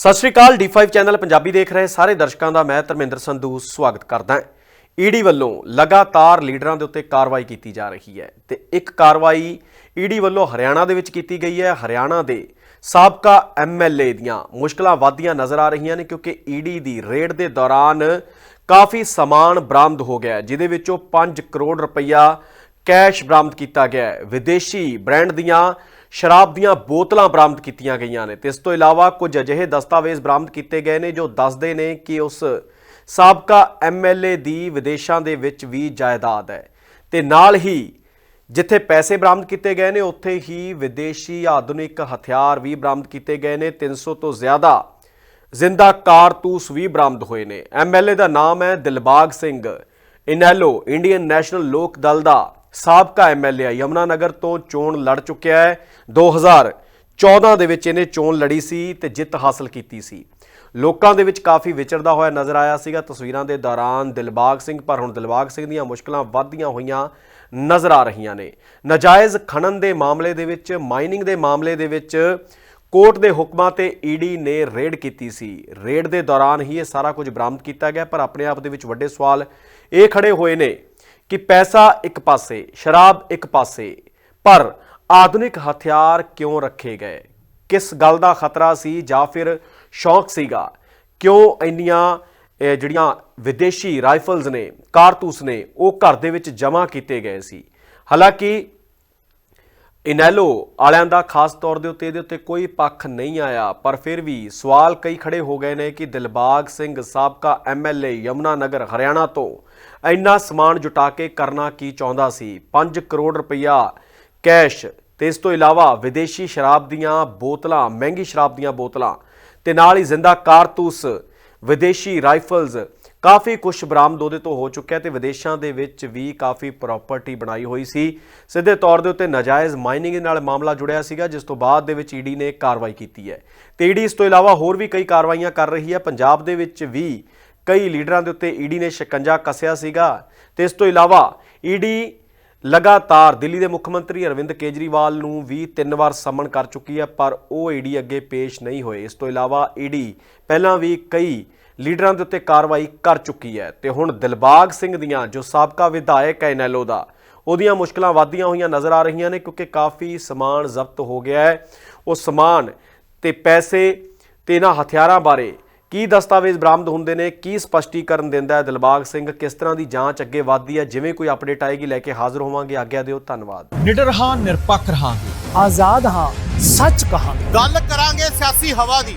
ਸਤਿ ਸ਼੍ਰੀ ਅਕਾਲ D5 channel Punjabi ਦੇਖ ਰਹੇ ਸਾਰੇ ਦਰਸ਼ਕਾਂ ਦਾ ਮੈਂ ਧਰਮਿੰਦਰ ਸੰਧੂ ਸਵਾਗਤ ਕਰਦਾ ਹਾਂ। ਈਡੀ ਵੱਲੋਂ ਲਗਾਤਾਰ ਲੀਡਰਾਂ ਦੇ ਉੱਤੇ ਕਾਰਵਾਈ ਕੀਤੀ ਜਾ ਰਹੀ ਹੈ ਤੇ ਇੱਕ ਕਾਰਵਾਈ ਈਡੀ ਵੱਲੋਂ ਹਰਿਆਣਾ ਦੇ ਵਿੱਚ ਕੀਤੀ ਗਈ ਹੈ। ਹਰਿਆਣਾ ਦੇ ਸਾਬਕਾ ਐਮਐਲਏ ਦੀਆਂ ਮੁਸ਼ਕਲਾਂ ਵਧਦੀਆਂ ਨਜ਼ਰ ਆ ਰਹੀਆਂ ਨੇ ਕਿਉਂਕਿ ਈਡੀ ਦੀ ਰੇਡ ਦੇ ਦੌਰਾਨ ਕਾਫੀ ਸਮਾਨ ਬਰਾਮਦ ਹੋ ਗਿਆ ਜਿਹਦੇ ਵਿੱਚੋਂ 5 ਕਰੋੜ ਰੁਪਈਆ ਕੈਸ਼ ਬਰਾਮਦ ਕੀਤਾ ਗਿਆ ਹੈ। ਵਿਦੇਸ਼ੀ ਬ੍ਰਾਂਡ ਦੀਆਂ ਸ਼ਰਾਬ ਦੀਆਂ ਬੋਤਲਾਂ ਬਰਾਮਦ ਕੀਤੀਆਂ ਗਈਆਂ ਨੇ। ਤੇ ਇਸ ਤੋਂ ਇਲਾਵਾ ਕੁਝ ਅਜਿਹੇ ਦਸਤਾਵੇਜ਼ ਬਰਾਮਦ ਕੀਤੇ ਗਏ ਨੇ ਜੋ ਦੱਸਦੇ ਨੇ ਕਿ ਉਸ ਸਾਬਕਾ ਐਮਐਲਏ ਦੀ ਵਿਦੇਸ਼ਾਂ ਦੇ ਵਿੱਚ ਵੀ ਜਾਇਦਾਦ ਹੈ। ਤੇ ਨਾਲ ਹੀ ਜਿੱਥੇ ਪੈਸੇ ਬਰਾਮਦ ਕੀਤੇ ਗਏ ਨੇ, ਉੱਥੇ ਹੀ ਵਿਦੇਸ਼ੀ ਆਧੁਨਿਕ ਹਥਿਆਰ ਵੀ ਬਰਾਮਦ ਕੀਤੇ ਗਏ ਨੇ। 300 ਤੋਂ ਜ਼ਿਆਦਾ ਜ਼ਿੰਦਾ ਕਾਰਤੂਸ ਵੀ ਬਰਾਮਦ ਹੋਏ ਨੇ। ਐਮਐਲਏ ਦਾ ਨਾਮ ਹੈ ਦਿਲਬਾਗ ਸਿੰਘ। ਇਨੈਲੋ, ਇੰਡੀਅਨ ਨੈਸ਼ਨਲ ਲੋਕ ਦਲ ਦਾ ਸਾਬਕਾ ਐਮਐਲਏ ਹੈ ਯਮਨਾ ਨਗਰ ਤੋਂ ਚੋਣ ਲੜ ਚੁੱਕਿਆ ਹੈ। 2014 ਦੇ ਵਿੱਚ ਇਹਨੇ ਚੋਣ ਲੜੀ ਸੀ ਤੇ ਜਿੱਤ ਹਾਸਲ ਕੀਤੀ ਸੀ। ਲੋਕਾਂ ਦੇ ਵਿੱਚ ਕਾਫੀ ਵਿਚਰਦਾ ਹੋਇਆ ਨਜ਼ਰ ਆਇਆ ਸੀਗਾ। ਤਸਵੀਰਾਂ ਦੇ ਦੌਰਾਨ ਦਿਲਬਾਗ ਸਿੰਘ, ਪਰ ਹੁਣ ਦਿਲਬਾਗ ਸਿੰਘ ਦੀਆਂ ਮੁਸ਼ਕਲਾਂ ਵੱਧਦੀਆਂ ਹੋਈਆਂ ਨਜ਼ਰ ਆ ਰਹੀਆਂ ਨੇ। ਨਜਾਇਜ਼ ਖਣਨ ਦੇ ਮਾਮਲੇ ਦੇ ਵਿੱਚ, ਮਾਈਨਿੰਗ ਦੇ ਮਾਮਲੇ ਦੇ ਵਿੱਚ ਕੋਰਟ ਦੇ ਹੁਕਮਾਂ ਤੇ ਈਡੀ ਨੇ ਰੇਡ ਕੀਤੀ ਸੀ। ਰੇਡ ਦੇ ਦੌਰਾਨ ਹੀ ਇਹ ਸਾਰਾ ਕੁਝ ਬਰਾਮਦ ਕੀਤਾ ਗਿਆ, ਪਰ ਆਪਣੇ ਆਪ ਦੇ ਵਿੱਚ ਵੱਡੇ ਸਵਾਲ ਇਹ ਖੜੇ ਹੋਏ ਨੇ ਕਿ ਪੈਸਾ ਇੱਕ ਪਾਸੇ, ਸ਼ਰਾਬ ਇੱਕ ਪਾਸੇ, ਪਰ ਆਧੁਨਿਕ ਹਥਿਆਰ ਕਿਉਂ ਰੱਖੇ ਗਏ? ਕਿਸ ਗੱਲ ਦਾ ਖਤਰਾ ਸੀ ਜਾਂ ਫਿਰ ਸ਼ੌਕ ਸੀਗਾ? ਕਿਉਂ ਇੰਨੀਆਂ ਜਿਹੜੀਆਂ ਵਿਦੇਸ਼ੀ ਰਾਈਫਲਸ ਨੇ, ਕਾਰਤੂਸ ਨੇ, ਉਹ ਘਰ ਦੇ ਵਿੱਚ ਜਮ੍ਹਾਂ ਕੀਤੇ ਗਏ ਸੀ? ਹਾਲਾਂਕਿ ਇਨੈਲੋ ਵਾਲਿਆਂ ਦਾ ਖਾਸ ਤੌਰ ਦੇ ਉੱਤੇ ਇਹਦੇ ਉੱਤੇ ਕੋਈ ਪੱਖ ਨਹੀਂ ਆਇਆ, ਪਰ ਫਿਰ ਵੀ ਸਵਾਲ ਕਈ ਖੜੇ ਹੋ ਗਏ ਨੇ ਕਿ ਦਿਲਬਾਗ ਸਿੰਘ ਸਾਬਕਾ ਐਮਐਲਏ ਯਮਨਾ ਨਗਰ, ਹਰਿਆਣਾ ਤੋਂ ਇੰਨਾ ਸਮਾਨ ਜੁਟਾ ਕੇ ਕਰਨਾ ਕੀ ਚਾਹੁੰਦਾ ਸੀ? 5 ਕਰੋੜ ਰੁਪਇਆ ਕੈਸ਼ ਤੇ ਇਸ ਤੋਂ ਇਲਾਵਾ ਵਿਦੇਸ਼ੀ ਸ਼ਰਾਬ ਦੀਆਂ ਬੋਤਲਾਂ, ਮਹਿੰਗੀ ਸ਼ਰਾਬ ਦੀਆਂ ਬੋਤਲਾਂ ਤੇ ਨਾਲ ਹੀ ਜ਼ਿੰਦਾ ਕਾਰਤੂਸ, ਵਿਦੇਸ਼ੀ ਰਾਈਫਲਸ ਕਾਫੀ ਕੁਝ ਬਰਾਮਦ ਉਹਦੇ ਤੋਂ ਹੋ ਚੁੱਕਿਆ ਤੇ ਵਿਦੇਸ਼ਾਂ ਦੇ ਵਿੱਚ ਵੀ ਕਾਫੀ ਪ੍ਰਾਪਰਟੀ ਬਣਾਈ ਹੋਈ ਸੀ। ਸਿੱਧੇ ਤੌਰ ਦੇ ਉੱਤੇ ਨਾਜਾਇਜ਼ ਮਾਈਨਿੰਗ ਦੇ ਨਾਲ ਮਾਮਲਾ ਜੁੜਿਆ ਸੀਗਾ, ਜਿਸ ਤੋਂ ਬਾਅਦ ਦੇ ਵਿੱਚ ਈਡੀ ਨੇ ਕਾਰਵਾਈ ਕੀਤੀ ਹੈ। ਤੇ ਈਡੀ ਇਸ ਤੋਂ ਇਲਾਵਾ ਹੋਰ ਵੀ ਕਈ ਕਾਰਵਾਈਆਂ ਕਰ ਰਹੀ ਹੈ। ਪੰਜਾਬ ਦੇ ਵਿੱਚ ਵੀ ਕਈ ਲੀਡਰਾਂ ਦੇ ਉੱਤੇ ਈਡੀ ਨੇ ਸ਼ਿਕੰਜਾ ਕੱਸਿਆ ਸੀਗਾ। ਤੇ ਇਸ ਤੋਂ ਇਲਾਵਾ ਈਡੀ ਲਗਾਤਾਰ ਦਿੱਲੀ ਦੇ ਮੁੱਖ ਮੰਤਰੀ ਅਰਵਿੰਦ ਕੇਜਰੀਵਾਲ ਨੂੰ ਵੀ ਤਿੰਨ ਵਾਰ ਸਮਨ ਕਰ ਚੁੱਕੀ ਹੈ, ਪਰ ਉਹ ਈਡੀ ਅੱਗੇ ਪੇਸ਼ ਨਹੀਂ ਹੋਏ। ਇਸ ਤੋਂ ਇਲਾਵਾ ਈਡੀ ਪਹਿਲਾਂ ਵੀ ਕਈ ਲੀਡਰਾਂ ਦੇ ਉੱਤੇ ਕਾਰਵਾਈ ਕਰ ਚੁੱਕੀ ਹੈ ਤੇ ਹੁਣ ਦਿਲਬਾਗ ਸਿੰਘ ਦੀਆਂ ਜੋ ਸਾਬਕਾ ਵਿਧਾਇਕ ਹੈ ਨੈਲੋ ਦਾ ਉਹਦੀਆਂ ਮੁਸ਼ਕਲਾਂ ਵਧਦੀਆਂ ਹੋਈਆਂ ਨਜ਼ਰ ਆ ਰਹੀਆਂ ਨੇ ਕਿਉਂਕਿ ਕਾਫੀ ਸਮਾਨ ਜ਼ਬਤ ਹੋ ਗਿਆ ਹੈ। ਉਹ ਸਮਾਨ ਤੇ ਪੈਸੇ ਤੇ ਇਹਨਾਂ ਹਥਿਆਰਾਂ ਬਾਰੇ ਕੀ ਦਸਤਾਵੇਜ਼ ਬਰਾਮਦ ਹੁੰਦੇ ਨੇ ਕੀ ਸਪਸ਼ਟੀਕਰਨ ਦਿੰਦਾ ਹੈ ਦਿਲਬਾਗ ਸਿੰਘ ਕਿਸ ਤਰ੍ਹਾਂ ਦੀ ਜਾਂਚ ਅੱਗੇ ਵਧਦੀ ਹੈ ਜਿਵੇਂ ਕੋਈ ਅਪਡੇਟ ਆਏਗੀ ਲੈ ਕੇ ਹਾਜ਼ਰ ਹੋਵਾਂਗੇ। ਆਗਿਆ ਦਿਓ ਧੰਨਵਾਦ। ਨਿਡਰ ਹਾਂ ਨਿਰਪੱਖ ਰਹਾਂਗੇ। ਆਜ਼ਾਦ ਹਾਂ ਸੱਚ ਕਹਾਂਗੇ। ਗੱਲ ਕਰਾਂਗੇ ਸਿਆਸੀ ਹਵਾ ਦੀ।